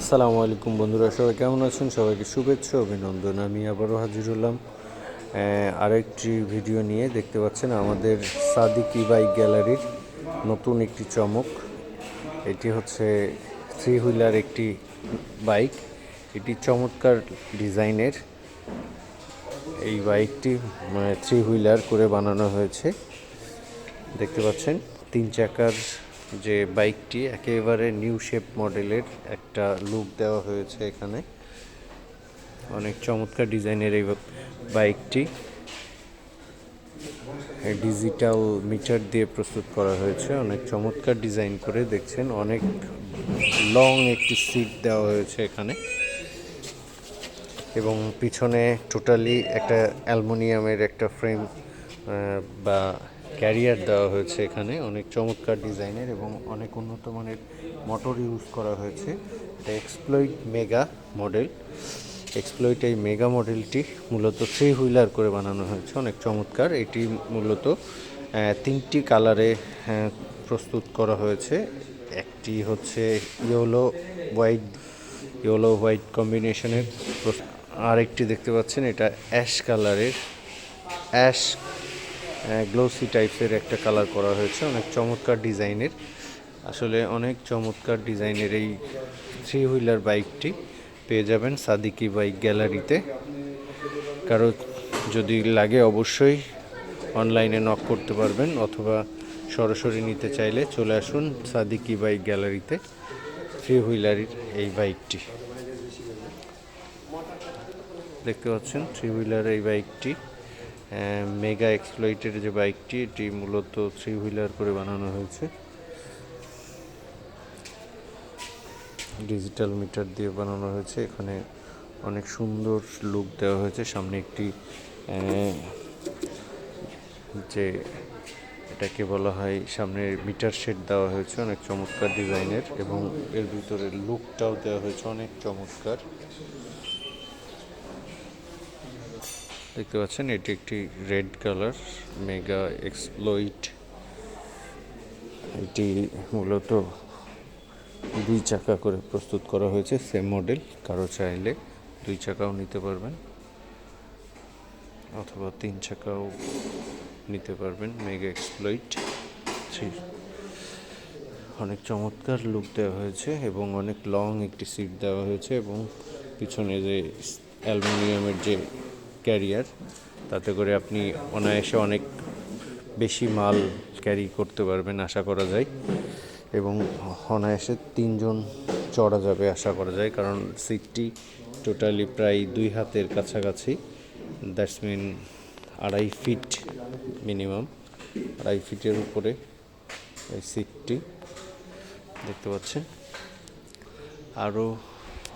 আসসালামু আলাইকুম বন্ধুরা, সবাই কেমন আছেন? সবাইকে শুভেচ্ছা, অভিনন্দন। আমি আবারও হাজির হলাম আরেকটি ভিডিও নিয়ে। দেখতে পাচ্ছেন আমাদের সাদিক ই বাইক গ্যালারির নতুন একটি চমক। এটি হচ্ছে থ্রি হুইলার একটি বাইক। এটি চমৎকার ডিজাইনের। এই বাইকটি থ্রি হুইলার করে বানানো হয়েছে। দেখতে পাচ্ছেন, তিন চাকার যে বাইকটি একেবারে নিউ শেপ মডেলের একটা লুক দেওয়া হয়েছে এখানে। অনেক চমৎকার ডিজাইনের এই বাইকটি। ডিজিটাল মিটার দিয়ে প্রস্তুত করা হয়েছে। অনেক চমৎকার ডিজাইন করে দেখছেন। অনেক লং একটি সিট দেওয়া হয়েছে এখানে। এবং পিছনে টোটালি একটা অ্যালুমিনিয়ামের একটা ফ্রেম বা ক্যারিয়ার দেওয়া হয়েছে এখানে। অনেক চমৎকার ডিজাইনের এবং অনেক উন্নত মানের মোটর ইউজ করা হয়েছে। এটা এক্সপ্লয়েড মেগা মডেল এক্সপ্লয়েড এই মেগা মডেলটি মূলত থ্রি হুইলার করে বানানো হয়েছে। অনেক চমৎকার। এটি মূলত তিনটি কালারে প্রস্তুত করা হয়েছে। একটি হচ্ছে ইয়েলো হোয়াইট ইয়েলো হোয়াইট কম্বিনেশনের আরেকটি দেখতে পাচ্ছেন। এটা অ্যাশ কালারের অ্যাশ গ্লোসি টাইপের একটা কালার করা হয়েছে, অনেক চমৎকার ডিজাইনের। আসলে অনেক চমৎকার ডিজাইনের এই থ্রি হুইলার বাইকটি পেয়ে যাবেন সাদিকি বাইক গ্যালারিতে কারও যদি লাগে অবশ্যই অনলাইনে নক করতে পারবেন, অথবা সরাসরি নিতে চাইলে চলে আসুন সাদিকি বাইক গ্যালারিতে থ্রি হুইলারের এই বাইকটি দেখতে পাচ্ছেন থ্রি হুইলার এই বাইকটি মেগা এক্সপ্লয়েটের যে বাইকটি, এটি মূলত থ্রি হুইলার করে বানানো হয়েছে। ডিজিটাল মিটার দিয়ে বানানো হয়েছে। এখানে অনেক সুন্দর লুক দেওয়া হয়েছে। সামনে একটি যে এটাকে বলা হয়, সামনে মিটার শেড দেওয়া হয়েছে অনেক চমৎকার ডিজাইনের এবং এর ভিতরে লুকটাও দেওয়া হয়েছে অনেক চমৎকার। দেখতে পাচ্ছেন, এটি একটি রেড কালার, মেগা এক্সপ্লয়েট এটি মূলত দুই চাকা করে প্রস্তুত করা হয়েছে, সেম মডেল, কারও চাইলে দুই চাকাও নিতে পারবেন, অথবা তিন চাকাও নিতে পারবেন, মেগা এক্সপ্লয়েট থ্রি অনেক চমৎকার লুক দেওয়া হয়েছে এবং অনেক লং একটি সিট দেওয়া হয়েছে এবং পিছনে যে অ্যালুমিনিয়ামের যে ক্যারিয়ার, তাতে করে আপনি অনায়াসে অনেক বেশি মাল ক্যারি করতে পারবেন, আশা করা যায়। এবং অনায়াসে তিনজন চড়া যাবে, আশা করা যায়, কারণ সিটটি টোটালি প্রায় দুই হাতের কাছাকাছি। দ্যাটস মিন আড়াই ফিট মিনিমাম, আড়াই ফিটের উপরে এই সিটটি। দেখতে পাচ্ছেন? আরও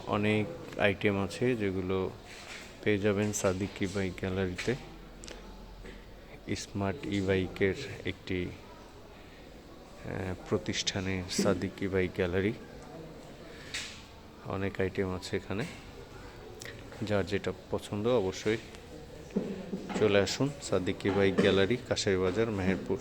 অনেক আইটেম আছে যেগুলো পেয়ে যাবেন সাদিক ই বাইক গ্যালারিতে। স্মার্ট ই বাইকের একটি প্রতিষ্ঠানে সাদিক ই বাইক গ্যালারি। অনেক আইটেম আছে এখানে। যার যেটা পছন্দ অবশ্যই চলে আসুন Sadiq e bike gallery Kashari Bazar Meherpur.